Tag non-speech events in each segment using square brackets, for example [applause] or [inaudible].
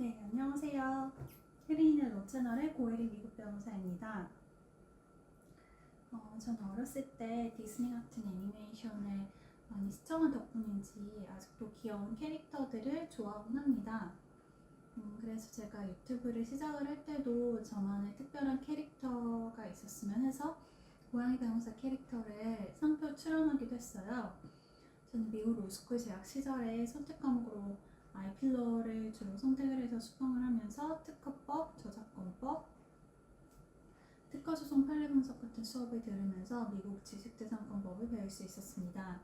네, 안녕하세요. 혜린이네 너 채널의 고혜리 미국 변호사입니다. 어, 저는 어렸을 때 디즈니 같은 애니메이션을 많이 시청한 덕분인지 아직도 귀여운 캐릭터들을 좋아하곤 합니다. 음, 그래서 제가 유튜브를 시작을 할 때도 저만의 특별한 캐릭터가 있었으면 해서 고양이 변호사 캐릭터를 상표 출연하기도 했어요. 저는 미국 로스쿨 재학 시절에 선택 과목으로 아이필러를 주로 선택을 해서 수강을 하면서 특허법, 저작권법, 특허소송 판례 분석 같은 수업을 들으면서 미국 지식재산권법을 배울 수 있었습니다.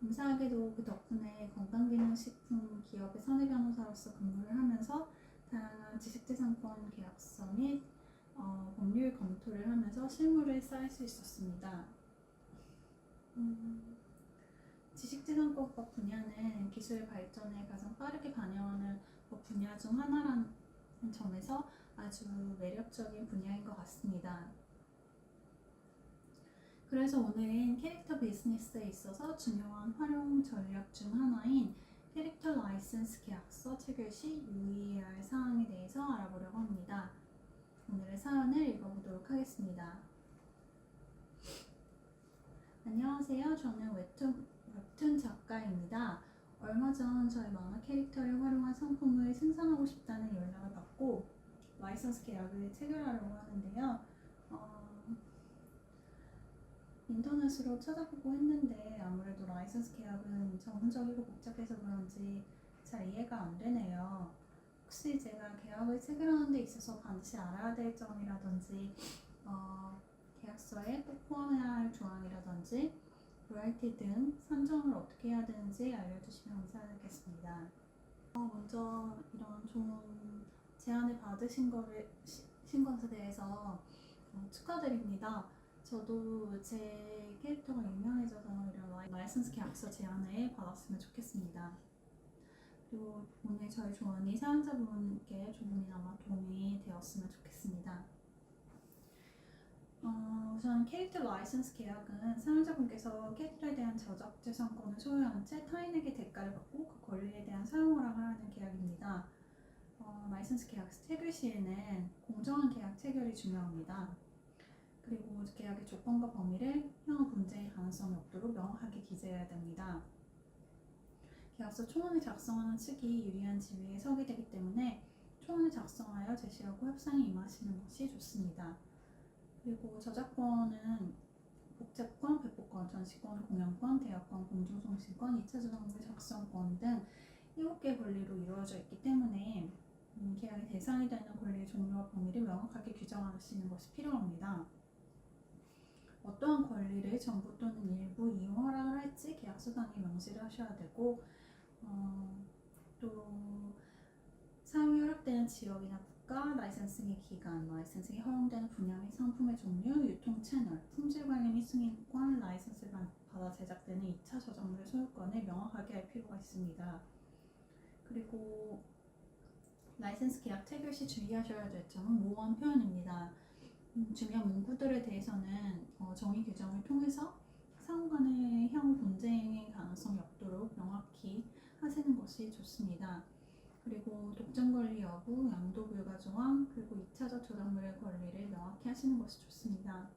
감사하게도 그 덕분에 건강기능식품 기업의 사내 변호사로서 근무를 하면서 다양한 지식재산권 계약서 및 어, 법률 검토를 하면서 실무를 쌓을 수 있었습니다. 음, 지식재산권법 분야는 기술 발전에 가장 빠르게 반영하는 법 분야 중 하나라는 점에서 아주 매력적인 분야인 것 같습니다. 그래서 오늘은 캐릭터 비즈니스에 있어서 중요한 활용 전략 중 하나인 캐릭터 라이센스 계약서 체결 시 유의해야 할 사항에 대해서 알아보려고 합니다. 오늘의 사연을 읽어보도록 하겠습니다. 안녕하세요. 저는 웹툰, 웹툰 작가입니다. 얼마 전 저의 만화 캐릭터를 활용한 상품을 생산하고 싶다는 연락을 받고 라이선스 계약을 체결하려고 하는데요. 어, 인터넷으로 찾아보고 했는데 아무래도 라이선스 계약은 전문적이고 복잡해서 그런지 잘 이해가 안 되네요. 혹시 제가 계약을 체결하는 데 있어서 반드시 알아야 될 점이라든지 어, 계약서에 꼭 포함해야 할 조항이라든지 로열티 등 산정을 어떻게 해야 되는지 알려주시면 감사하겠습니다. 어, 먼저 이런 좋은 제안을 받으신 거를 시- 신 것에 대해서 어, 축하드립니다. 저도 제 캐릭터가 유명해져서 이런 라이- 라이선스 계약서 제안을 받았으면 좋겠습니다. 그리고 오늘 저희 조언이 사연자분께 조금이나마 도움이 되었으면 좋겠습니다. 어, 우선 캐릭터 라이선스 계약은 사용자분께서 캐릭터에 대한 저작 재산권을 소유한 채 타인에게 대가를 받고 그 권리에 대한 사용 허락을 하는 계약입니다. 어, 라이선스 계약 체결 시에는 공정한 계약 체결이 중요합니다. 그리고 계약의 조건과 범위를 향후 분쟁의 가능성이 없도록 명확하게 기재해야 됩니다. 계약서 초안을 작성하는 측이 유리한 지위에 서게 되기 때문에 초안을 작성하여 제시하고 협상에 임하시는 것이 좋습니다. 그리고 저작권은 복제권, 배포권, 전시권, 공연권, 대여권, 공중송신권, 2차 저작물 작성권 등 7개 권리로 이루어져 있기 때문에 음, 계약의 대상이 되는 권리의 종류와 범위를 명확하게 규정하시는 것이 필요합니다. 어떠한 권리를 전부 또는 일부 이용 허락을 할지 계약서 상에 명시를 하셔야 되고 어, 또 허락되는 지역이나 국가, 라이선싱의 기간, 라이선싱이 허용되는 분야 및 상품의 종류, 유통 채널, 품질 관리 및 승인권, 라이선스를 받- 받아 제작되는 2차 저작물의 소유권을 명확하게 할 필요가 있습니다. 그리고 라이선스 계약 체결 시 주의하셔야 될 점은 모호한 표현입니다. 음, 중요한 문구들에 대해서는 어, 정의 규정을 통해서 상호 간의 향후 분쟁의 가능성이 없도록 명확히 하시는 것이 좋습니다. 그리고 독점 권리 여부, 양도 불가 조항, 그리고 2차적 저작물의 권리를 명확히 하시는 것이 좋습니다.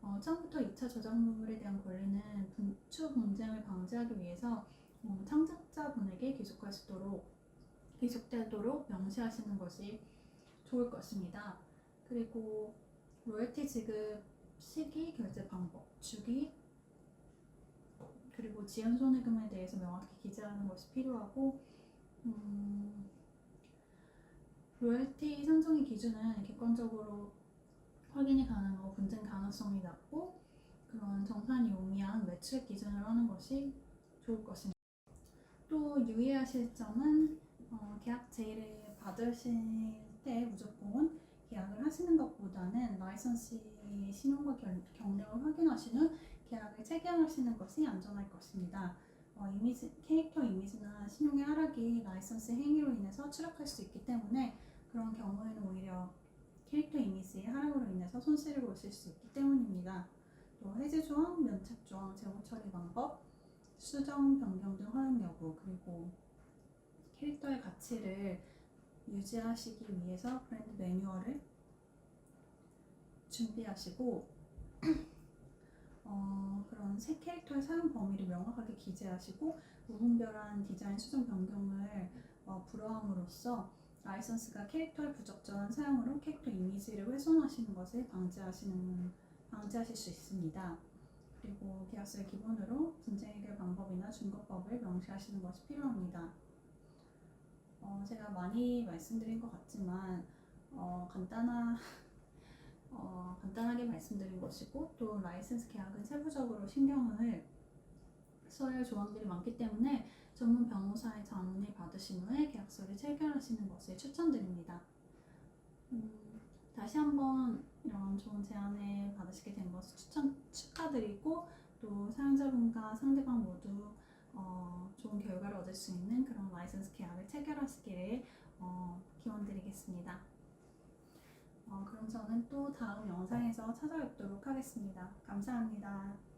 어, 처음부터 2차 저작물에 대한 권리는 분, 추후 분쟁을 방지하기 위해서 어, 창작자분에게 있도록 귀속되도록 명시하시는 것이 좋을 것입니다. 그리고 로열티 지급 시기, 결제 방법, 주기, 그리고 지연 손해금에 대해서 명확히 기재하는 것이 필요하고 음, 로열티 산정의 기준은 객관적으로 확인이 가능하고 분쟁 가능성이 낮고 그런 정산이 용이한 매출 기준을 하는 것이 좋을 것입니다. 또 유의하실 점은 어, 계약 제의를 받으실 때 무조건 계약을 하시는 것보다는 라이선스 신용과 결- 경력을 확인하신 후 계약을 체결하시는 것이 안전할 것입니다. 어, 이미지, 캐릭터 이미지나 신용의 하락이 라이선스 행위로 인해서 추락할 수 있기 때문에 그런 경우에는 오히려 캐릭터 이미지의 하락으로 인해서 손실을 보실 수 있기 때문입니다. 또 해제 조항, 면책 조항, 재고 처리 방법, 수정 변경 등 허용 여부 그리고 캐릭터의 가치를 유지하시기 위해서 브랜드 매뉴얼을 준비하시고 [clears throat] 어, 그런 새 캐릭터의 사용 범위를 명확하게 기재하시고 무분별한 디자인 수정 변경을 어, 불허함으로써 라이선스가 캐릭터의 부적절한 사용으로 캐릭터 이미지를 훼손하시는 것을 방지하시는 방지하실 수 있습니다. 그리고 계약서의 기본으로 분쟁 해결 방법이나 준거법을 명시하시는 것이 필요합니다. 어, 제가 많이 말씀드린 것 같지만 어, 간단한 [laughs] 어, 간단하게 말씀드린 것이고 또 라이센스 계약은 세부적으로 신경을 써야 할 조항들이 많기 때문에 전문 변호사의 자문을 받으신 후에 계약서를 체결하시는 것을 추천드립니다. 음, 다시 한번 이런 좋은 제안을 받으시게 된 것을 추천 축하드리고 또 사용자분과 상대방 모두 어, 좋은 결과를 얻을 수 있는 그런 라이선스 계약을 체결하시기를 어, 기원드리겠습니다. 어, 그럼 저는 또 다음 영상에서 찾아뵙도록 하겠습니다. 감사합니다.